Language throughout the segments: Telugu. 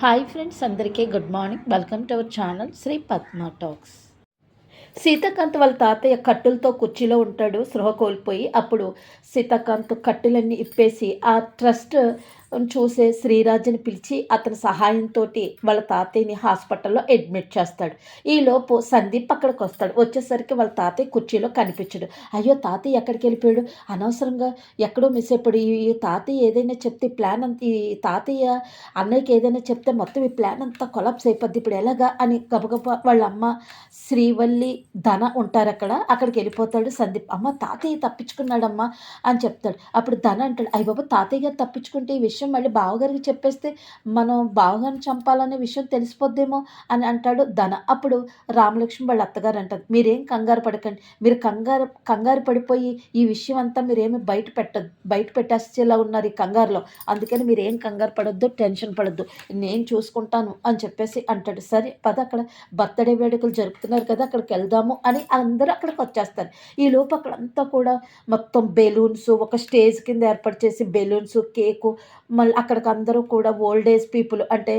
హాయ్ ఫ్రెండ్స్ అందరికీ good morning welcome to our channel Shri Padma talks Seethakanth వాళ్ళ తాతయ్య కట్టులతో కుర్చీలో ఉంటాడు సృహ కోల్పోయి అప్పుడు సీతాకాంత్ కట్టులన్నీ ఇప్పేసి ఆ ట్రస్ట్ చూసే శ్రీరాజుని పిలిచి అతని సహాయంతో వాళ్ళ తాతయ్యని హాస్పిటల్లో అడ్మిట్ చేస్తాడు. ఈలోపు సందీప్ అక్కడికి వస్తాడు. వచ్చేసరికి వాళ్ళ తాతయ్య కుర్చీలో కనిపించడు. అయ్యో తాతయ్య ఎక్కడికి వెళ్ళిపోయాడు? అనవసరంగా ఎక్కడో మిస్ అయిపోయాడు. ఈ తాతయ్య ఏదైనా చెప్తే ప్లాన్ అంత ఈ తాతయ్య అన్నయ్యకి ఏదైనా చెప్తే మొత్తం ఈ ప్లాన్ అంతా కొలాప్స్ అయిపోద్ది. ఇప్పుడు ఎలాగా అని గబగబా వాళ్ళ అమ్మ శ్రీవల్లి ధన ఉంటారు అక్కడ. అక్కడికి వెళ్ళిపోతాడు సందీప్. అమ్మ తాతయ్య తప్పించుకున్నాడమ్మా అని చెప్తాడు. అప్పుడు ధన అంటాడు అయ్య బాబు తాతయ్య గారు తప్పించుకుంటే ఈ విషయం మళ్ళీ బావగారికి చెప్పేస్తే మనం బావగారిని చంపాలనే విషయం తెలిసిపోద్దేమో అని అంటాడు ధన. అప్పుడు రామలక్ష్మి వాళ్ళ అత్తగారు అంటారు మీరేం కంగారు పడకండి. మీరు కంగారు కంగారు పడిపోయి ఈ విషయం అంతా మీరేమి బయట పెట్టద్దు బయట పెట్టేసేలా ఉన్నారు ఈ కంగారులో. అందుకని మీరేం కంగారు పడొద్దు టెన్షన్ పడొద్దు. నేను చూసుకుంటాను అని చెప్పేసి అంటాడు. సరే పద అక్కడ బర్త్డే వేడుకలు జరుపుతున్నారు కదా అక్కడికి వెళ్దాము అని అందరూ అక్కడికి వచ్చేస్తారు. ఈ లోపు అక్కడంతా కూడా మొత్తం బెలూన్స్ ఒక స్టేజ్ కింద ఏర్పాటు చేసి బెలూన్స్ కేకు మళ్ళీ అక్కడికి అందరూ కూడా ఓల్డ్ ఏజ్ పీపుల్ అంటే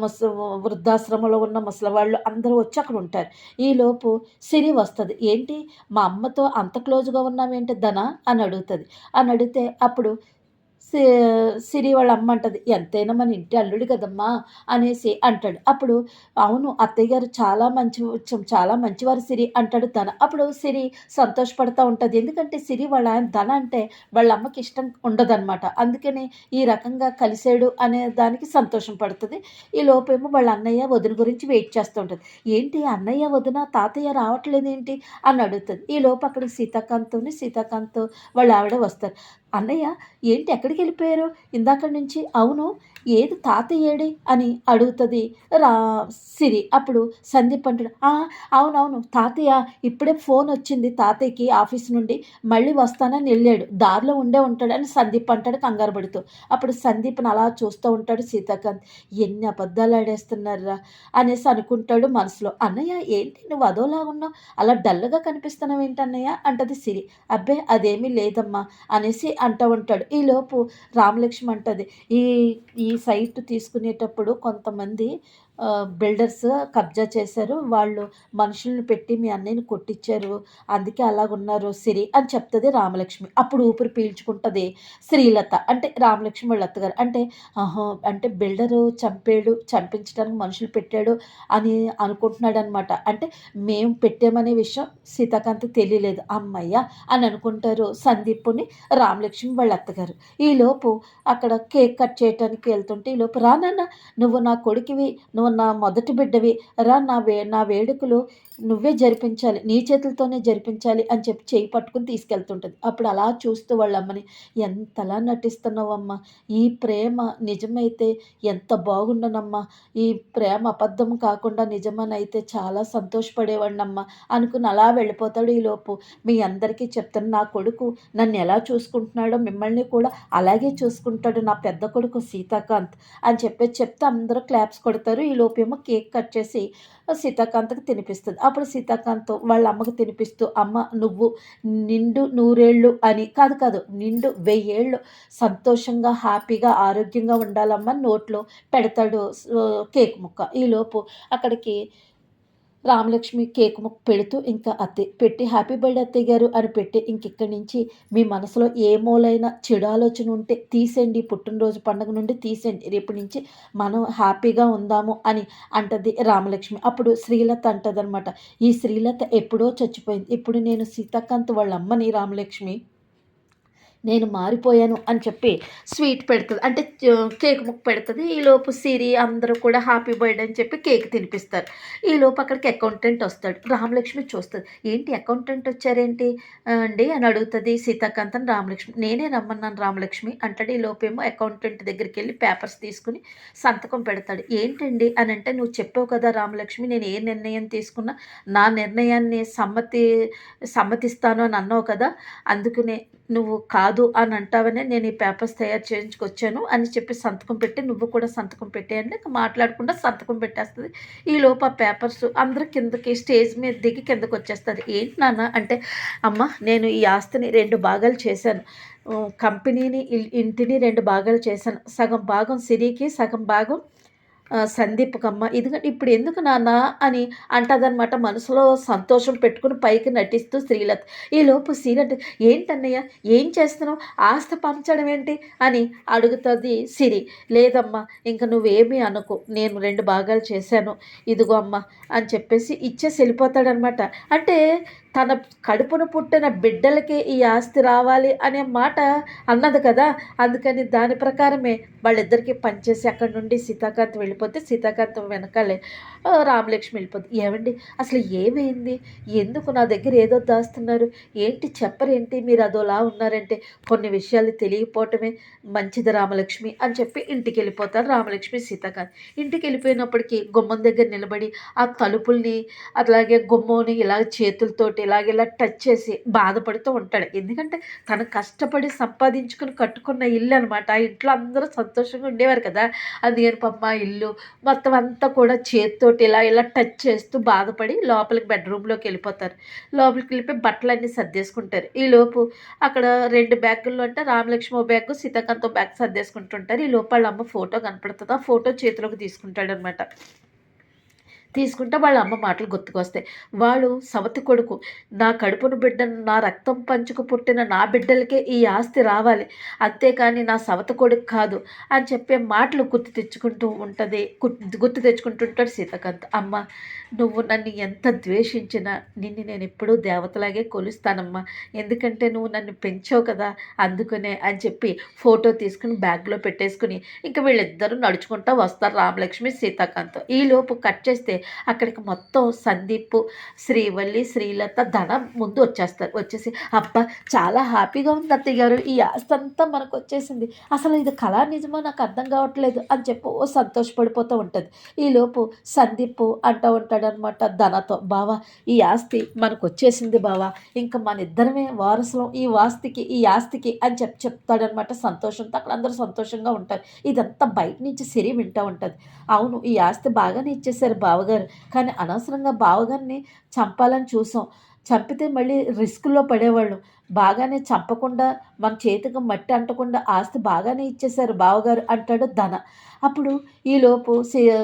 ముస వృద్ధాశ్రమంలో ఉన్న ముసలి వాళ్ళు అందరూ వచ్చి అక్కడ ఉంటారు. ఈలోపు సిరి వస్తుంది. ఏంటి? మా అమ్మతో అంత క్లోజ్గా ఉన్నామేంటి ధన? అని అడుగుతుంది. అని అడిగితే అప్పుడు సిరి వాళ్ళ అమ్మ అంటది ఎంతైనా మన ఇంటి అల్లుడు కదమ్మా అనేసి అంటాడు. అప్పుడు అవును అత్తయ్య గారు చాలా మంచి చాలా మంచివారు సిరి అంటాడు తన. అప్పుడు సిరి సంతోషపడతా ఉంటుంది. ఎందుకంటే సిరి వాళ్ళ ధన అంటే వాళ్ళ అమ్మకి ఇష్టం ఉండదన్నమాట. అందుకని ఈ రకంగా కలిసాడు అనే దానికి సంతోషం పడుతుంది. ఈ లోపేమో వాళ్ళ అన్నయ్య వదిన గురించి వెయిట్ చేస్తూ ఉంటుంది. ఏంటి అన్నయ్య వదిన తాతయ్య రావట్లేదు ఏంటి అని అడుగుతుంది. ఈ లోపు అక్కడ సీతాకాంత్ని సీతాకాంత్ వాళ్ళ ఆవిడ వస్తారు. అన్నయ్య ఏంటి ఎక్కడికి వెళ్ళిపోయారు? ఇందాక నుంచి అవును ఏది తాతయ్య ఏడి అని అడుగుతుంది రా సిరి. అప్పుడు సందీప్ అంటాడు అవునవును తాతయ్య ఇప్పుడే ఫోన్ వచ్చింది తాతయ్యకి ఆఫీస్ నుండి. మళ్ళీ వస్తానని వెళ్ళాడు. దారిలో ఉండే ఉంటాడని సందీప్ అంటాడు కంగారు పడుతూ. అప్పుడు సందీప్ని అలా చూస్తూ ఉంటాడు సీతాకాంత్. ఎన్ని అబద్ధాలు ఆడేస్తున్నారా అనేసి అనుకుంటాడు మనసులో. అన్నయ్య ఏంటి నువ్వు అదోలా ఉన్నావు? అలా డల్గా కనిపిస్తున్నావు ఏంటి అన్నయ్య? అంటది సిరి. అబ్బే అదేమీ లేదమ్మా అనేసి అంటూ ఉంటాడు. ఈలోపు రామలక్ష్మి అంటుంది ఈ ఈ సైట్ తీసుకునేటప్పుడు కొంతమంది బిల్డర్స్ కబ్జా చేశారు. వాళ్ళు మనుషులను పెట్టి మీ అన్నయ్యని కొట్టించారు అందుకే అలాగున్నారు సిరి అని చెప్తుంది రామలక్ష్మి. అప్పుడు ఊపిరి పీల్చుకుంటుంది శ్రీలత. అంటే రామలక్ష్మి వాళ్ళ అత్తగారు. అంటే అంటే బిల్డరు చంపాడు చంపించడానికి మనుషులు పెట్టాడు అని అనుకుంటున్నాడు అనమాట అంటే మేము పెట్టామనే విషయం సీతాకాంత్ తెలియలేదు. అమ్మయ్య అని అనుకుంటారు సందీప్ని రామలక్ష్మి వాళ్ళ అత్తగారు. ఈలోపు అక్కడ కేక్ కట్ చేయడానికి వెళ్తుంటే ఈలోపు రానన్న నువ్వు నా కొడుకువి నువ్వు నా మొదటి బిడ్డవి. రా నా వే నా వేడుకలు నువ్వే జరిపించాలి. నీ చేతులతోనే జరిపించాలి అని చెప్పి చేయి పట్టుకుని తీసుకెళ్తుంటుంది. అప్పుడు అలా చూస్తూ వాళ్ళమ్మని ఎంతలా నటిస్తున్నావమ్మా? ఈ ప్రేమ నిజమైతే ఎంత బాగుండనమ్మా? ఈ ప్రేమ అబద్ధం కాకుండా నిజమనైతే చాలా సంతోషపడేవాడినమ్మా అనుకుని అలా వెళ్ళిపోతాడు ఈలోపు మీ అందరికీ చెప్తాను నా కొడుకు నన్ను ఎలా చూసుకుంటున్నాడో మిమ్మల్ని కూడా అలాగే చూసుకుంటాడు నా పెద్ద కొడుకు సీతాకాంత్ అని చెప్పేసి చెప్తే అందరూ క్లాప్స్ కొడతారు. ఈ లోపేమో కేక్ కట్ చేసి సీతాకాంత్కి తినిపిస్తుంది. అప్పుడు సీతాకాంత్ వాళ్ళ అమ్మకు తినిపిస్తూ అమ్మ నువ్వు నిండు నూరేళ్ళు అని కాదు కాదు నిండు వెయ్యేళ్ళు. సంతోషంగా హ్యాపీగా ఆరోగ్యంగా ఉండాలమ్మ నోట్లో పెడతాడు కేక్ ముక్క. ఈలోపు అక్కడికి రామలక్ష్మి కేక్ ముక్క పెడుతూ ఇంకా అత్తే పెట్టి హ్యాపీ బర్త్డే అత్తయ్య గారు అని పెట్టి ఇంకెక్కడి నుంచి మీ మనసులో ఏ మూలైన చెడు ఆలోచన ఉంటే తీసేయండి పుట్టినరోజు పండుగ నుండి తీసేయండి రేపు నుంచి మనం హ్యాపీగా ఉందాము అని అంటది రామలక్ష్మి. అప్పుడు శ్రీలత అంటదనమాట ఈ శ్రీలత ఎప్పుడో చచ్చిపోయింది ఇప్పుడు నేను సీతాకాంత్ వాళ్ళ అమ్మని రామలక్ష్మి నేను మారిపోయాను అని చెప్పి స్వీట్ పెడుతుంది. అంటే కేక్ ముక్క పెడుతుంది. ఈలోపు సిరి అందరూ కూడా హ్యాపీ బర్త్డే అని చెప్పి కేక్ తినిపిస్తారు. ఈలోపు అక్కడికి అకౌంటెంట్ వస్తాడు. రామలక్ష్మి చూస్తుంది. ఏంటి అకౌంటెంట్ వచ్చారేంటి? అండి అని అడుగుతుంది సీతాకాంతన్ రామలక్ష్మి. నేనే రమ్మన్నాను రామలక్ష్మి అంటాడు. ఈలోపు ఏమో అకౌంటెంట్ దగ్గరికి వెళ్ళి పేపర్స్ తీసుకుని సంతకం పెడతాడు. ఏంటండి అని అంటే నువ్వు చెప్పావు కదా రామలక్ష్మి నేను ఏ నిర్ణయం తీసుకున్నా నా నిర్ణయాన్ని సమ్మతి సమ్మతిస్తాను అని అన్నావు కదా అందుకనే నువ్వు కాదు అని అంటావనే నేను ఈ పేపర్స్ తయారు చేయించుకొచ్చాను అని చెప్పి సంతకం పెట్టి నువ్వు కూడా సంతకం పెట్టేయండి. మాట్లాడకుండా సంతకం పెట్టేస్తుంది. ఈ లోపు ఆ పేపర్స్ అందరు కిందకి స్టేజ్ మీద దిగి కిందకి వచ్చేస్తుంది. ఏంటి నాన్న అంటే అమ్మ నేను ఈ ఆస్తిని రెండు భాగాలు చేశాను. కంపెనీని ఇంటిని రెండు భాగాలు చేశాను. సగం భాగం సిరికి సగం భాగం సందీప్కమ్మ ఎందుకంటే ఇప్పుడు ఎందుకు నాన్న? అని అంటదనమాట మనసులో సంతోషం పెట్టుకుని పైకి నటిస్తూ శ్రీలత. ఈ లోపు శ్రీలత ఏంటన్నయ్య? ఏం చేస్తున్నావు? ఆస్తి పంచడం ఏంటి? అని అడుగుతుంది సిరి. లేదమ్మా ఇంక నువ్వేమీ అనుకో. నేను రెండు భాగాలు చేశాను. ఇదిగో అమ్మ అని చెప్పేసి ఇచ్చేసి వెళ్ళిపోతాడనమాట అంటే తన కడుపును పుట్టిన బిడ్డలకే ఈ ఆస్తి రావాలి అనే మాట అన్నది కదా. అందుకని దాని ప్రకారమే వాళ్ళిద్దరికీ పనిచేసి అక్కడి నుండి సీతాకాంత్ వెళ్ళిపోతే సీతాకాంత్ వెనకాలే రామలక్ష్మి వెళ్ళిపోతుంది ఏమండి అసలు ఏమైంది? ఎందుకు నా దగ్గర ఏదో దాస్తున్నారు? ఏంటి చెప్పరేంటి? మీరు అదోలా ఉన్నారంటే కొన్ని విషయాలు తెలియపోవటమే మంచిది రామలక్ష్మి అని చెప్పి ఇంటికి వెళ్ళిపోతారు రామలక్ష్మి సీతాకాంత్. ఇంటికి వెళ్ళిపోయినప్పటికీ గుమ్మం దగ్గర నిలబడి ఆ తలుపుల్ని అలాగే గుమ్మని ఇలా చేతులతోటి ఇలాగ ఇలా టచ్ చేసి బాధపడుతూ ఉంటాడు. ఎందుకంటే తను కష్టపడి సంపాదించుకుని కట్టుకున్న ఇల్లు అనమాట ఆ ఇంట్లో అందరూ సంతోషంగా ఉండేవారు కదా. అందుకని పమ్మ ఇల్లు. మొత్తం అంతా కూడా చేతితోటి ఇలా ఇలా టచ్ చేస్తూ బాధపడి లోపలికి బెడ్రూమ్లోకి వెళ్ళిపోతారు. లోపలికి వెళ్ళిపోయి బట్టలన్నీ సర్దేసుకుంటారు. ఈ లోపు అక్కడ రెండు బ్యాగుల్లో అంటే రామలక్ష్మి బ్యాగ్ సీతాకాంతో బ్యాగ్ సర్దేసుకుంటుంటారు. ఈ లోపల అమ్మ ఫోటో కనపడుతుంది. ఆ ఫోటో చేతిలోకి తీసుకుంటాడు అనమాట తీసుకుంటే వాళ్ళ అమ్మ మాటలు గుర్తుకొస్తాయి. వాళ్ళు సవతి కొడుకు. నా కడుపును బిడ్డను నా రక్తం పంచుకు పుట్టిన నా బిడ్డలకే ఈ ఆస్తి రావాలి. అంతేకాని నా సవతి కొడుకు కాదు అని చెప్పే మాటలు గుర్తు తెచ్చుకుంటూ ఉంటుంది. గుర్తు తెచ్చుకుంటుంటాడు సీతకాంత్. అమ్మ నువ్వు నన్ను ఎంత ద్వేషించినా నిన్ను నేను ఎప్పుడూ దేవతలాగే కొలుస్తానమ్మా. ఎందుకంటే నువ్వు నన్ను పెంచావు కదా అందుకనే అని చెప్పి ఫోటో తీసుకుని బ్యాగ్లో పెట్టేసుకుని ఇంకా వీళ్ళిద్దరూ నడుచుకుంటూ వస్తారు రామలక్ష్మి సీతాకాంత్. ఈలోపు కట్ చేస్తే అక్కడికి మొత్తం సందీప్ శ్రీవల్లి శ్రీలత ధనం ముందు వచ్చేస్తారు. వచ్చేసి అబ్బా చాలా హ్యాపీగా ఉంది అత్తయ్య గారు. ఈ ఆస్తి అంతా మనకు వచ్చేసింది. అసలు ఇది కళా నిజమో నాకు అర్థం కావట్లేదు అని చెప్పి ఓ సంతోషపడిపోతూ ఉంటుంది. ఈలోపు సందీప్ అంటూ ఉంటాడనమాట ధనతో బావా ఈ ఆస్తి మనకు వచ్చేసింది బావా. ఇంకా మన ఇద్దరమే వారసులం ఈ వాస్తికి ఈ ఆస్తికి అని చెప్పి చెప్తాడనమాట సంతోషంతో. అక్కడ అందరూ సంతోషంగా ఉంటారు. ఇదంతా బయట నుంచి సిరి వింటూ ఉంటుంది. అవును ఈ ఆస్తి బాగానే ఇచ్చేసారు బావగారు. బావగారు కానీ అనవసరంగా బావగారిని చంపాలని చూసాం. చంపితే మళ్ళీ రిస్క్లో పడేవాళ్ళు. బాగానే చంపకుండా మన చేతికి మట్టి అంటకుండా ఆస్తి బాగానే ఇచ్చేశారు బావగారు అంటాడు ధన. అప్పుడు ఈలోపు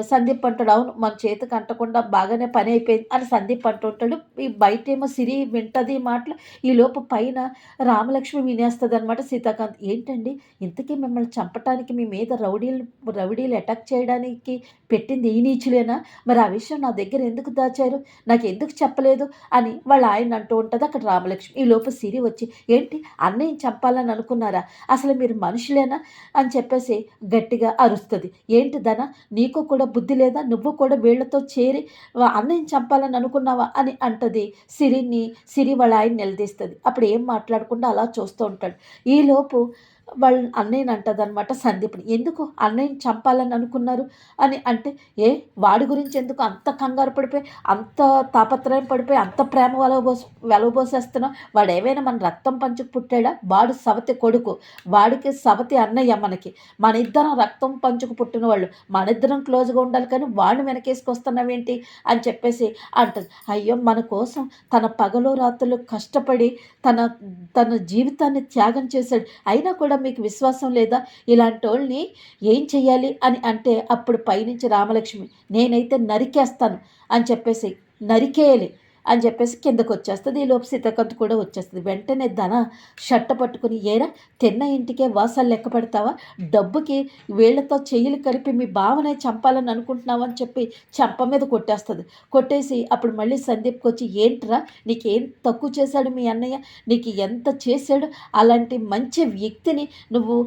సందీప్ అంటాడు అవును మన చేతికి అంటకుండా బాగానే పని అయిపోయింది అని సందీప్ అంటుంటాడు ఈ బయట ఏమో సిరి వింటది మాటలు ఈలోపు పైన రామలక్ష్మి వినేస్తుంది అనమాట సీతాకాంత్. ఏంటండి ఇంతకీ మిమ్మల్ని చంపటానికి మీ మీద రౌడీలు రౌడీలు అటాక్ చేయడానికి పెట్టింది ఈ నీచులేనా? మరి ఆ విషయం నా దగ్గర ఎందుకు దాచారు? నాకు ఎందుకు చెప్పలేదు? అని వాళ్ళ ఆయన అంటూ ఉంటుంది అక్కడ రామలక్ష్మి. ఈ లోపు సిరి వచ్చి ఏంటి? అన్నయ్య చంపాలని అనుకున్నారా? అసలు మీరు మనుషులేనా? అని చెప్పేసి గట్టిగా అరుస్తుంది. ఏంటి ధన నీకు కూడా బుద్ధి లేదా? నువ్వు కూడా వీళ్ళతో చేరి అన్నయ్య చంపాలని అనుకున్నావా? అని అంటది సిరిని. సిరి వాళ్ళ ఆయన నిలదీస్తుంది. అప్పుడు ఏం మాట్లాడకుండా అలా చూస్తూ ఉంటాడు. ఈలోపు వాళ్ళ అన్నయ్యని అంటదనమాట సందీప్ని. ఎందుకు? అన్నయ్యని చంపాలని అనుకున్నారు? అని అంటే ఏ వాడి గురించి ఎందుకు అంత కంగారు పడిపోయి అంత తాపత్రయం పడిపోయి అంత ప్రేమ వెలవబోసి వెలవబోసేస్తున్నావు వాడు ఏమైనా మన రక్తం పంచుకు పుట్టాడా? వాడు సవతి కొడుకు. వాడికి సవతి అన్నయ్య మనకి. మన ఇద్దరం రక్తం పంచుకు పుట్టిన వాళ్ళు. మన ఇద్దరం క్లోజ్గా ఉండాలి కానీ వాడిని వెనకేసుకొస్తున్నావేంటి? అని చెప్పేసి అంటది. అయ్యో మన కోసం తన పగలు రాత్రులు కష్టపడి తన తన జీవితాన్ని త్యాగం చేశాడు. అయినా కూడా మీకు విశ్వాసం లేదా? ఇలాంటి వాళ్ళని ఏం చెయ్యాలి అని అంటే అప్పుడు పైనుంచి రామలక్ష్మి నేనైతే నరికేస్తాను అని చెప్పేసి నరికేయాలి. అని చెప్పేసి కిందకు వచ్చేస్తుంది. ఈ లోపు కూడా వచ్చేస్తుంది. వెంటనే ధన షట్ట పట్టుకుని ఏరా తిన్న ఇంటికే వాసాలు లెక్క పెడతావా? డబ్బుకి వీళ్ళతో చెయ్యలు కలిపి మీ భావనే చంపాలని అనుకుంటున్నావు? అని చెప్పి చంప మీద కొట్టేస్తుంది. కొట్టేసి అప్పుడు మళ్ళీ సందీప్కి వచ్చి ఏంట్రా నీకేం తక్కువ చేశాడు మీ అన్నయ్య? నీకు ఎంత చేశాడు? అలాంటి మంచి వ్యక్తిని నువ్వు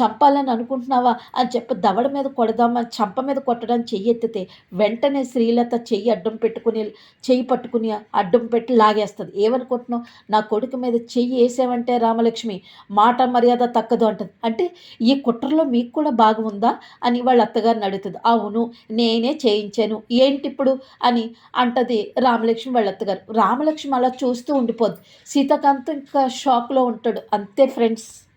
చంపాలని అనుకుంటున్నావా? అని చెప్పి దవడ మీద కొడదామా చంప మీద కొట్టడానికి చెయ్యెత్తితే వెంటనే శ్రీలత చెయ్యి అడ్డం పెట్టుకుని చెయ్యి పట్టుకుని అడ్డం పెట్టి లాగేస్తుంది. ఏమనుకుంటున్నావు? నా కొడుకు మీద చెయ్యి వేసావంటే రామలక్ష్మి మాట మర్యాద తక్కదు అంటుంది. అంటే ఈ కుట్రలో మీకు కూడా బాగుందా అని వాళ్ళ అత్తగారిని అడుగుతుంది. అవును నేనే చేయించాను. ఏంటి ఇప్పుడు అని అంటది రామలక్ష్మి వాళ్ళ అత్తగారు. రామలక్ష్మి అలా చూస్తూ ఉండిపోద్ది. సీతాకాంత్ ఇంకా షాక్లో ఉంటాడు. అంతే ఫ్రెండ్స్.